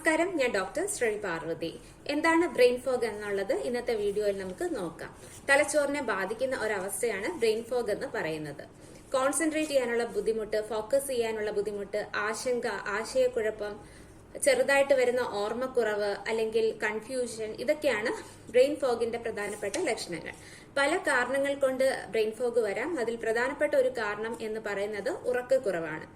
നമസ്കാരം ഞാൻ ഡോക്ടർ ശ്രീ പാർവതി. എന്താണ് ബ്രെയിൻ ഫോഗ് എന്നുള്ളത് ഇന്നത്തെ വീഡിയോയിൽ നമുക്ക് നോക്കാം. തലച്ചോറിനെ ബാധിക്കുന്ന ഒരവസ്ഥയാണ് ബ്രെയിൻ ഫോഗ് എന്ന് പറയുന്നത്. കോൺസെൻട്രേറ്റ് ചെയ്യാനുള്ള ബുദ്ധിമുട്ട് ഫോക്കസ് ചെയ്യാനുള്ള ബുദ്ധിമുട്ട് ആശങ്ക ആശയക്കുഴപ്പം ചെറുതായിട്ട് വരുന്ന ഓർമ്മക്കുറവ് അല്ലെങ്കിൽ കൺഫ്യൂഷൻ ഇതൊക്കെയാണ് ബ്രെയിൻ ഫോഗിന്റെ പ്രധാനപ്പെട്ട ലക്ഷണങ്ങൾ. പല കാരണങ്ങൾ കൊണ്ട് ബ്രെയിൻ ഫോഗ് വരാം. അതിൽ പ്രധാനപ്പെട്ട ഒരു കാരണം എന്ന് പറയുന്നത് ഉറക്കക്കുറവാണ്.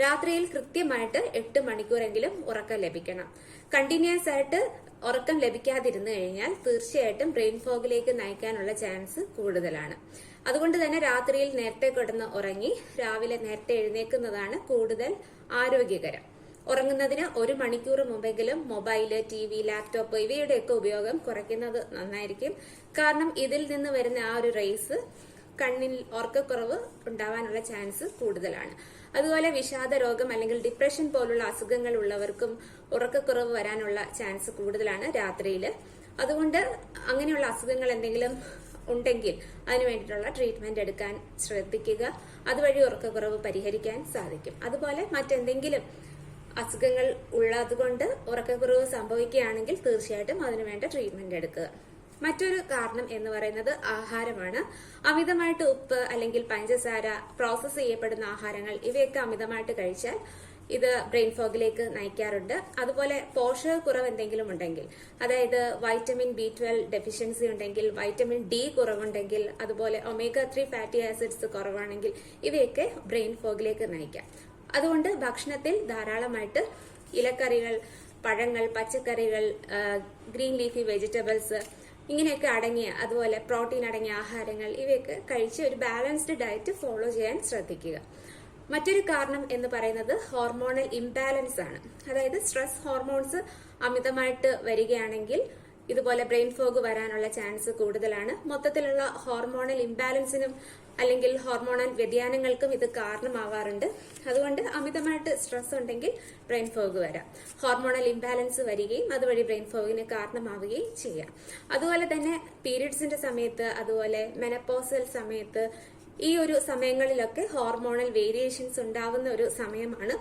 രാത്രിയിൽ കൃത്യമായിട്ട് എട്ട് മണിക്കൂറെങ്കിലും ഉറക്കം ലഭിക്കണം. കണ്ടിന്യൂസ് ആയിട്ട് ഉറക്കം ലഭിക്കാതിരുന്നു കഴിഞ്ഞാൽ തീർച്ചയായിട്ടും ബ്രെയിൻ ഫോഗിലേക്ക് നയിക്കാനുള്ള ചാൻസ് കൂടുതലാണ്. അതുകൊണ്ട് തന്നെ രാത്രിയിൽ നേരത്തെ കിടന്ന് ഉറങ്ങി രാവിലെ നേരത്തെ എഴുന്നേക്കുന്നതാണ് കൂടുതൽ ആരോഗ്യകരം. ഉറങ്ങുന്നതിന് ഒരു മണിക്കൂർ മുമ്പെങ്കിലും മൊബൈൽ ടി വി ലാപ്ടോപ്പ് ഇവയുടെയൊക്കെ ഉപയോഗം കുറയ്ക്കുന്നത് നന്നായിരിക്കും. കാരണം ഇതിൽ നിന്ന് വരുന്ന ആ ഒരു റേസ് കണ്ണിൽ ഓർക്കക്കുറവ് ഉണ്ടാവാനുള്ള ചാൻസ് കൂടുതലാണ്. അതുപോലെ വിഷാദ രോഗം അല്ലെങ്കിൽ ഡിപ്രഷൻ പോലുള്ള അസുഖങ്ങൾ ഉള്ളവർക്കും ഉറക്കക്കുറവ് വരാനുള്ള ചാൻസ് കൂടുതലാണ് രാത്രിയിൽ അതുകൊണ്ട് അങ്ങനെയുള്ള അസുഖങ്ങൾ എന്തെങ്കിലും ഉണ്ടെങ്കിൽ അതിന് വേണ്ടിയിട്ടുള്ള ട്രീറ്റ്മെന്റ് എടുക്കാൻ ശ്രദ്ധിക്കുക. അതുവഴി ഉറക്കക്കുറവ് പരിഹരിക്കാൻ സാധിക്കും. അതുപോലെ മറ്റെന്തെങ്കിലും അസുഖങ്ങൾ ഉള്ളതുകൊണ്ട് ഉറക്കക്കുറവ് സംഭവിക്കുകയാണെങ്കിൽ തീർച്ചയായിട്ടും അതിനുവേണ്ട ട്രീറ്റ്മെന്റ് എടുക്കുക. മറ്റൊരു കാരണം എന്ന് പറയുന്നത് ആഹാരമാണ്. അമിതമായിട്ട് ഉപ്പ് അല്ലെങ്കിൽ പഞ്ചസാര പ്രോസസ്സ് ചെയ്യപ്പെടുന്ന ആഹാരങ്ങൾ ഇവയൊക്കെ അമിതമായിട്ട് കഴിച്ചാൽ ഇത് ബ്രെയിൻ ഫോഗിലേക്ക് നയിക്കാറുണ്ട്. അതുപോലെ പോഷകക്കുറവ് എന്തെങ്കിലും ഉണ്ടെങ്കിൽ അതായത് വൈറ്റമിൻ ബി ട്വൽവ് ഡെഫിഷ്യൻസി ഉണ്ടെങ്കിൽ വൈറ്റമിൻ ഡി കുറവുണ്ടെങ്കിൽ അതുപോലെ ഒമേഗ ത്രീ ഫാറ്റി ആസിഡ്സ് കുറവാണെങ്കിൽ ഇവയൊക്കെ ബ്രെയിൻ ഫോഗിലേക്ക് നയിക്കാം. അതുകൊണ്ട് ഭക്ഷണത്തിൽ ധാരാളമായിട്ട് ഇലക്കറികൾ പഴങ്ങൾ പച്ചക്കറികൾ ഗ്രീൻ ലീഫി വെജിറ്റബിൾസ് ഇങ്ങനെയൊക്കെ അടങ്ങിയ അതുപോലെ പ്രോട്ടീൻ അടങ്ങിയ ആഹാരങ്ങൾ ഇവയൊക്കെ കഴിച്ച് ഒരു ബാലൻസ്ഡ് ഡയറ്റ് ഫോളോ ചെയ്യാൻ ശ്രദ്ധിക്കുക. മറ്റൊരു കാരണം എന്ന് പറയുന്നത് ഹോർമോണൽ ഇംബാലൻസ് ആണ്. അതായത് സ്ട്രെസ് ഹോർമോൺസ് അമിതമായിട്ട് വരികയാണെങ്കിൽ ഇതുപോലെ ബ്രെയിൻ ഫോഗ് വരാനുള്ള ചാൻസ് കൂടുതലാണ്. മൊത്തത്തിലുള്ള ഹോർമോണൽ ഇംബാലൻസിനും അല്ലെങ്കിൽ ഹോർമോണൽ വ്യതിയാനങ്ങൾക്കും ഇത് കാരണമാവാറുണ്ട്. അതുകൊണ്ട് അമിതമായിട്ട് സ്ട്രെസ് ഉണ്ടെങ്കിൽ ബ്രെയിൻ ഫോഗ് വരാം. ഹോർമോണൽ ഇംബാലൻസ് വരികയും അതുവഴി ബ്രെയിൻ ഫോഗിന് കാരണമാവുകയും ചെയ്യാം. അതുപോലെ തന്നെ പീരീഡ്സിന്റെ സമയത്ത് അതുപോലെ മെനപ്പോസൽ സമയത്ത് ഈ ഒരു സമയങ്ങളിലൊക്കെ ഹോർമോണൽ വേരിയേഷൻസ് ഉണ്ടാവുന്ന ഒരു സമയമാണ്.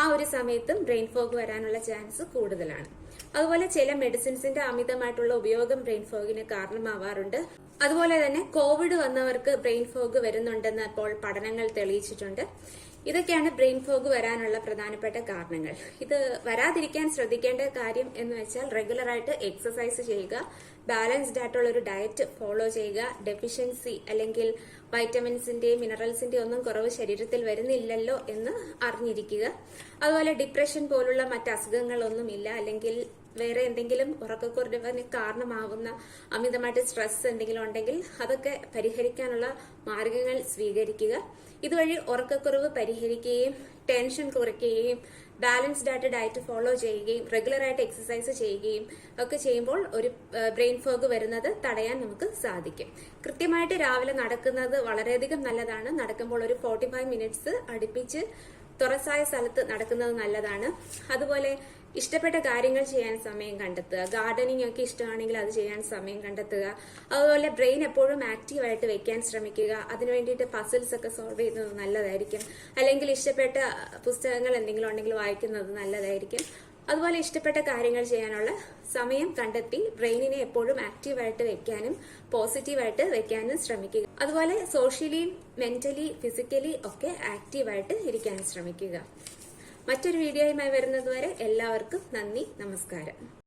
ആ ഒരു സമയത്തും ബ്രെയിൻ ഫോഗ് വരാനുള്ള ചാൻസ് കൂടുതലാണ്. അതുപോലെ ചില മെഡിസിൻസിന്റെ അമിതമായിട്ടുള്ള ഉപയോഗം ബ്രെയിൻ ഫോഗിന് കാരണമാവാറുണ്ട്. അതുപോലെ തന്നെ കോവിഡ് വന്നവർക്ക് ബ്രെയിൻ ഫോഗ് വരുന്നുണ്ടെന്ന് ഇപ്പോൾ പഠനങ്ങൾ തെളിയിച്ചിട്ടുണ്ട്. ഇതൊക്കെയാണ് ബ്രെയിൻ ഫോഗ് വരാനുള്ള പ്രധാനപ്പെട്ട കാരണങ്ങൾ. ഇത് വരാതിരിക്കാൻ ശ്രദ്ധിക്കേണ്ട കാര്യം എന്ന് വെച്ചാൽ റെഗുലർ ആയിട്ട് എക്സസൈസ് ചെയ്യുക ബാലൻസ്ഡ് ആയിട്ടുള്ള ഒരു ഡയറ്റ് ഫോളോ ചെയ്യുക ഡെഫിഷ്യൻസി അല്ലെങ്കിൽ വൈറ്റമിൻസിന്റെയും മിനറൽസിന്റെയും ഒന്നും കുറവ് ശരീരത്തിൽ വരുന്നില്ലല്ലോ എന്ന് അറിഞ്ഞിരിക്കുക. അതുപോലെ ഡിപ്രഷൻ പോലുള്ള മറ്റ് അസുഖങ്ങളൊന്നുമില്ല അല്ലെങ്കിൽ വേറെ എന്തെങ്കിലും ഉറക്കക്കുറവിന് കാരണമാവുന്ന അമിതമായിട്ട് സ്ട്രെസ് എന്തെങ്കിലും ഉണ്ടെങ്കിൽ അതൊക്കെ പരിഹരിക്കാനുള്ള മാർഗങ്ങൾ സ്വീകരിക്കുക. ഇതുവഴി ഉറക്കക്കുറവ് പരിഹരിക്കുകയും ടെൻഷൻ കുറയ്ക്കുകയും ബാലൻസ്ഡ് ആയിട്ട് ഡയറ്റ് ഫോളോ ചെയ്യുകയും റെഗുലർ ആയിട്ട് എക്സസൈസ് ചെയ്യുകയും ഒക്കെ ചെയ്യുമ്പോൾ ഒരു ബ്രെയിൻ ഫോഗ് വരുന്നത് തടയാൻ നമുക്ക് സാധിക്കും. കൃത്യമായിട്ട് രാവിലെ നടക്കുന്നത് വളരെയധികം നല്ലതാണ്. നടക്കുമ്പോൾ ഒരു ഫോർട്ടി ഫൈവ് മിനിറ്റ്സ് അടുപ്പിച്ച് തുറസായ സ്ഥലത്ത് നടക്കുന്നത് നല്ലതാണ്. അതുപോലെ ഇഷ്ടപ്പെട്ട കാര്യങ്ങൾ ചെയ്യാൻ സമയം കണ്ടെത്തുക. ഗാർഡനിങ് ഒക്കെ ഇഷ്ടമാണെങ്കിൽ അത് ചെയ്യാൻ സമയം കണ്ടെത്തുക. അതുപോലെ ബ്രെയിൻ എപ്പോഴും ആക്റ്റീവായിട്ട് വെക്കാൻ ശ്രമിക്കുക. അതിനു വേണ്ടിയിട്ട് പസിൽസ് ഒക്കെ സോൾവ് ചെയ്യുന്നത് നല്ലതായിരിക്കും. അല്ലെങ്കിൽ ഇഷ്ടപ്പെട്ട പുസ്തകങ്ങൾ എന്തെങ്കിലും ഉണ്ടെങ്കിൽ വായിക്കുന്നത് നല്ലതായിരിക്കും. അതുപോലെ ഇഷ്ടപ്പെട്ട കാര്യങ്ങൾ ചെയ്യാനുള്ള സമയം കണ്ടെത്തി ബ്രെയിനിനെ എപ്പോഴും ആക്റ്റീവായിട്ട് വെക്കാനും പോസിറ്റീവായിട്ട് വെക്കാനും ശ്രമിക്കുക. അതുപോലെ സോഷ്യലി മെന്റലി ഫിസിക്കലി ഒക്കെ ആക്റ്റീവായിട്ട് ഇരിക്കാൻ ശ്രമിക്കുക. മറ്റൊരു വീഡിയോയുമായി വരുന്നതുവരെ എല്ലാവർക്കും നന്ദി നമസ്കാരം.